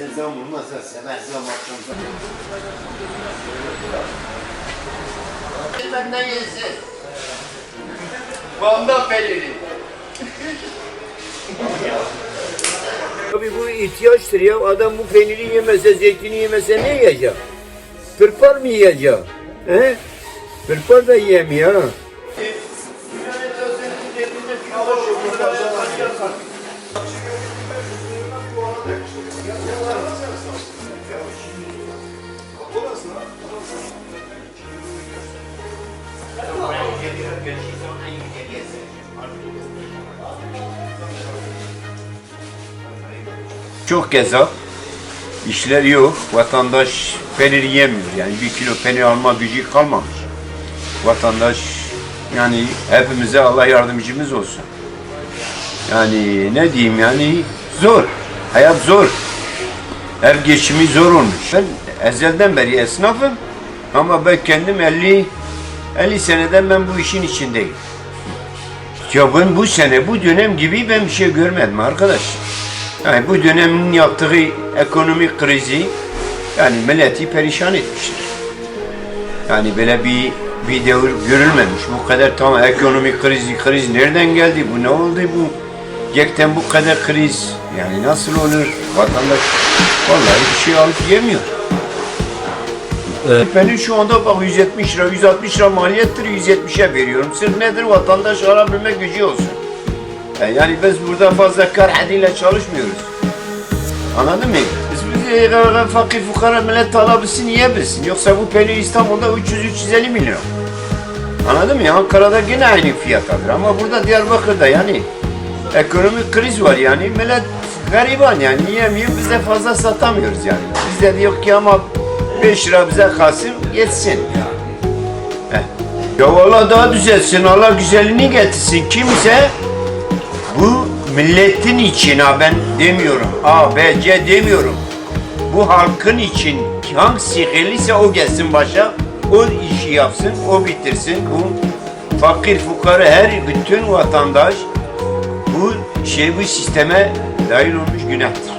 Nizam olmazsa seversem akşam Benden yesin. Van'da peliri. Tabii bu ihtiyaçtır ya. Adam bu peyniri yemese, zeytini yemese ne yiyecek? Pırpar mı yiyecek? He? Pırpar da yiyemiyor ha. Çok keza işler yok. Vatandaş peynir yemiyor. Yani bir kilo peynir alma gücü kalmamış. Vatandaş yani hepimize Allah yardımcımız olsun. Yani ne diyeyim yani zor. Hayat zor. Ev geçimi zor olmuş. Ben ezelden beri esnafım ama ben kendim 50 50 seneden ben bu işin içindeyim. Ya ben bu sene, bu dönem gibi ben bir şey görmedim arkadaş. Yani bu dönemin yaptığı ekonomik krizi yani milleti perişan etmiştir. Yani böyle bir bir devir görülmemiş. Bu kadar tamam ekonomik krizi, kriz nereden geldi? Bu ne oldu bu? Gerçekten bu kadar kriz yani nasıl olur? Vatandaş vallahi bir şey alıp yemiyor. Benim şu anda bak 170 lira, 160 lira maliyettir, 170'e veriyorum. Sırf nedir? Vatandaş alabilme gücü olsun. E, Yani biz burada fazla kar hadiyle çalışmıyoruz. Anladın mı? Biz, biz e, e, fakir fukara millet alabilsin, yiyebilsin. Yoksa bu peynir İstanbul'da 300-350 milyon. Anladın mı? Ankara'da yine aynı fiyatadır ama burada Diyarbakır'da yani ekonomik kriz var yani millet gariban yani yiyemiyor biz de fazla satamıyoruz yani. Biz de diyor ki ama 5 lira bize kalsın yetsin. Heh. Ya Allah daha düzelsin Allah güzelliğini getirsin kimse bu milletin için ha ben demiyorum A, B, C demiyorum. Bu halkın için hangisi hayırlıysa o gelsin başa, o işi yapsın, o bitirsin. Bu fakir fukara her bütün vatandaş bu şey bu sisteme dahil olmuş günahtır.